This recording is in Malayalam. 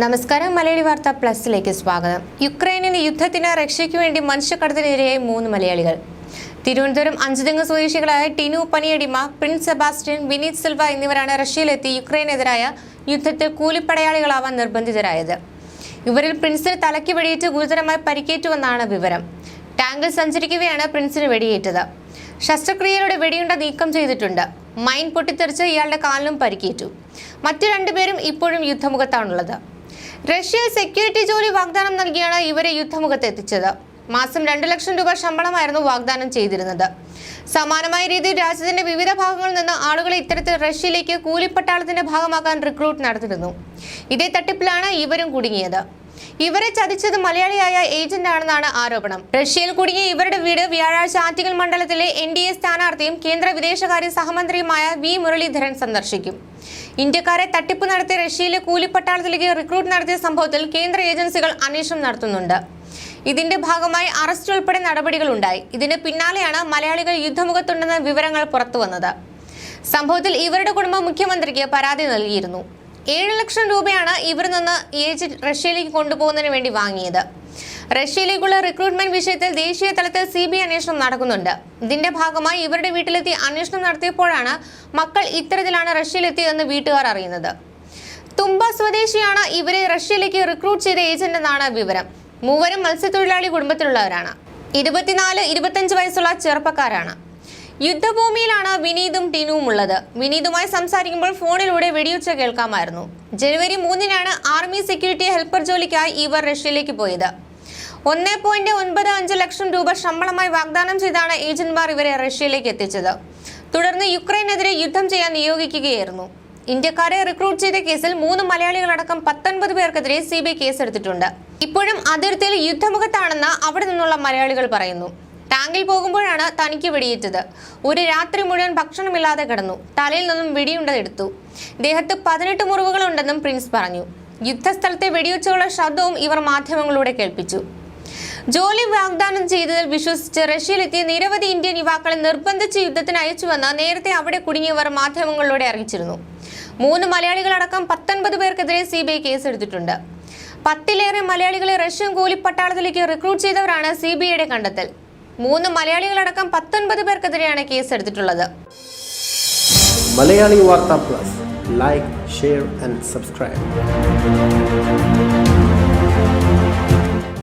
നമസ്കാരം മലയാളി വാർത്ത പ്ലസിലേക്ക് സ്വാഗതം. യുക്രൈനിന് യുദ്ധത്തിന് റഷ്യയ്ക്ക് വേണ്ടി മനുഷ്യക്കടത്തിനെതിരെയായി മൂന്ന് മലയാളികൾ. തിരുവനന്തപുരം അഞ്ചുതെങ്ങ് സ്വദേശികളായ Tinu Paniyadima Prince Sebastian Vineeth Silva എന്നിവരാണ് റഷ്യയിലെത്തി യുക്രൈനെതിരായ യുദ്ധത്തിൽ കൂലിപ്പടയാളികളാവാൻ നിർബന്ധിതരായത്. ഇവരിൽ പ്രിൻസിന് തലയ്ക്ക് വെടിയേറ്റ് ഗുരുതരമായി പരിക്കേറ്റുവെന്നാണ് വിവരം. ടാങ്കിൽ സഞ്ചരിക്കവെയാണ് പ്രിൻസിന് വെടിയേറ്റത്. ശസ്ത്രക്രിയയിലൂടെ വെടിയുണ്ട നീക്കം ചെയ്തിട്ടുണ്ട്. മൈൻ പൊട്ടിത്തെറിച്ച് ഇയാളുടെ കാലിനും പരിക്കേറ്റു. മറ്റു രണ്ടുപേരും ഇപ്പോഴും യുദ്ധമുഖത്താണുള്ളത്. റഷ്യയിൽ സെക്യൂരിറ്റി ജോലി വാഗ്ദാനം നൽകിയാണ് ഇവരെ യുദ്ധമുഖത്ത് എത്തിച്ചത്. മാസം രണ്ടു ലക്ഷം രൂപ ശമ്പളമായിരുന്നു വാഗ്ദാനം ചെയ്തിരുന്നത്. സമാനമായ രീതിയിൽ രാജ്യത്തിന്റെ വിവിധ ഭാഗങ്ങളിൽ നിന്ന് ആളുകളെ ഇത്തരത്തിൽ റഷ്യയിലേക്ക് കൂലിപ്പട്ടാളത്തിന്റെ ഭാഗമാക്കാൻ റിക്രൂട്ട് നടത്തിയിരുന്നു. ഇതേ തട്ടിപ്പിലാണ് ഇവരും കുടുങ്ങിയത്. ഇവരെ ചതിച്ചത് മലയാളിയായ ഏജന്റ് ആണെന്നാണ് ആരോപണം. റഷ്യയിൽ കുടുങ്ങിയ ഇവരുടെ വീട് വ്യാഴാഴ്ച ആറ്റിങ്ങൽ മണ്ഡലത്തിലെ എൻ ഡി എ സ്ഥാനാർത്ഥിയും കേന്ദ്ര വിദേശകാര്യ സഹമന്ത്രിയുമായ വി. മുരളീധരൻ സന്ദർശിക്കും. ഇന്ത്യക്കാരെ തട്ടിപ്പ് നടത്തി റഷ്യയിലെ കൂലിപ്പട്ടാളത്തിലേക്ക് റിക്രൂട്ട് നടത്തിയ സംഭവത്തിൽ കേന്ദ്ര ഏജൻസികൾ അന്വേഷണം നടത്തുന്നുണ്ട്. ഇതിന്റെ ഭാഗമായി അറസ്റ്റ് ഉൾപ്പെടെ നടപടികളുണ്ടായി ഇതിന് പിന്നാലെയാണ് മലയാളികൾ യുദ്ധമുഖത്തുണ്ടെന്ന വിവരങ്ങൾ പുറത്തുവന്നത്. സംഭവത്തിൽ ഇവരുടെ കുടുംബം മുഖ്യമന്ത്രിക്ക് പരാതി നൽകിയിരുന്നു. ഏഴ് ലക്ഷം രൂപയാണ് ഇവരിൽ നിന്ന് ഏജന്റ് റഷ്യയിലേക്ക് കൊണ്ടുപോകുന്നതിന് വേണ്ടി വാങ്ങിയത്. റഷ്യയിലേക്കുള്ള റിക്രൂട്ട്മെന്റ് വിഷയത്തിൽ ദേശീയ തലത്തിൽ സി ബി അന്വേഷണം നടക്കുന്നുണ്ട്. ഇതിന്റെ ഭാഗമായി ഇവരുടെ വീട്ടിലെത്തി അന്വേഷണം നടത്തിയപ്പോഴാണ് മക്കൾ ഇത്തരത്തിലാണ് റഷ്യയിലെത്തിയതെന്ന് വീട്ടുകാർ അറിയുന്നത്. തുമ്പ സ്വദേശിയാണ് ഇവരെ റഷ്യയിലേക്ക് റിക്രൂട്ട് ചെയ്ത ഏജന്റ് എന്നാണ് വിവരം. മൂവരും മത്സ്യത്തൊഴിലാളി കുടുംബത്തിലുള്ളവരാണ്. ഇരുപത്തിനാല് ഇരുപത്തഞ്ച് വയസ്സുള്ള ചെറുപ്പക്കാരാണ്. യുദ്ധഭൂമിയിലാണ് വിനീതും ടിനുവും ഉള്ളത്. വിനീതുമായി സംസാരിക്കുമ്പോൾ ഫോണിലൂടെ വെടിയുച്ച കേൾക്കാമായിരുന്നു. ജനുവരി മൂന്നിനാണ് ആർമി സെക്യൂരിറ്റി ഹെൽപ്പർ ജോലിക്കായി ഇവർ റഷ്യയിലേക്ക് പോയത്. ഒന്നേ പോയിന്റ് ഒൻപത് അഞ്ച് ലക്ഷം രൂപ ശമ്പളമായി വാഗ്ദാനം ചെയ്താണ് ഏജന്റുമാർ ഇവരെ റഷ്യയിലേക്ക് എത്തിച്ചത്. തുടർന്ന് യുക്രൈനെതിരെ യുദ്ധം ചെയ്യാൻ നിയോഗിക്കുകയായിരുന്നു. ഇന്ത്യക്കാരെ റിക്രൂട്ട് ചെയ്ത കേസിൽ മൂന്ന് മലയാളികളടക്കം പത്തൊൻപത് പേർക്കെതിരെ സി ബി ഐ കേസെടുത്തിട്ടുണ്ട്. ഇപ്പോഴും അതിർത്തിയിൽ യുദ്ധമുഖത്താണെന്ന് അവിടെ നിന്നുള്ള മലയാളികൾ പറയുന്നു. ടാങ്കിൽ പോകുമ്പോഴാണ് തനിക്ക് വെടിയേറ്റത്. ഒരു രാത്രി മുഴുവൻ ഭക്ഷണമില്ലാതെ കിടന്നു. തലയിൽ നിന്നും വെടിയുണ്ടതെടുത്തു ദേഹത്ത് പതിനെട്ട് മുറിവുകളുണ്ടെന്നും പ്രിൻസ് പറഞ്ഞു. യുദ്ധസ്ഥലത്തെ വെടിവെച്ചുള്ള ശബ്ദവും ഇവർ മാധ്യമങ്ങളിലൂടെ കേൾപ്പിച്ചു. ജോലി വാഗ്ദാനം ചെയ്തതിൽ വിശ്വസിച്ച് റഷ്യയിലെത്തിയ നിരവധി ഇന്ത്യൻ യുവാക്കളെ നിർബന്ധിച്ച് യുദ്ധത്തിന് അയച്ചുവെന്ന് നേരത്തെ അവിടെ കുടുങ്ങിയവർ മാധ്യമങ്ങളിലൂടെ അറിയിച്ചിരുന്നു. മൂന്ന് മലയാളികളടക്കം പത്തൊൻപത് പേർക്കെതിരെ സി ബി ഐ കേസെടുത്തിട്ടുണ്ട്. പത്തിലേറെ മലയാളികളെ റഷ്യൻ കൂലിപ്പട്ടാളത്തിലേക്ക് റിക്രൂട്ട് ചെയ്തവരാണ് സി ബി ഐയുടെ കണ്ടെത്തൽ. മൂന്ന് മലയാളികളടക്കം പത്തൊൻപത് പേർക്കെതിരെയാണ് കേസ് കേസെടുത്തിട്ടുള്ളത്. മലയാളി വാർത്താ plus. Like share and subscribe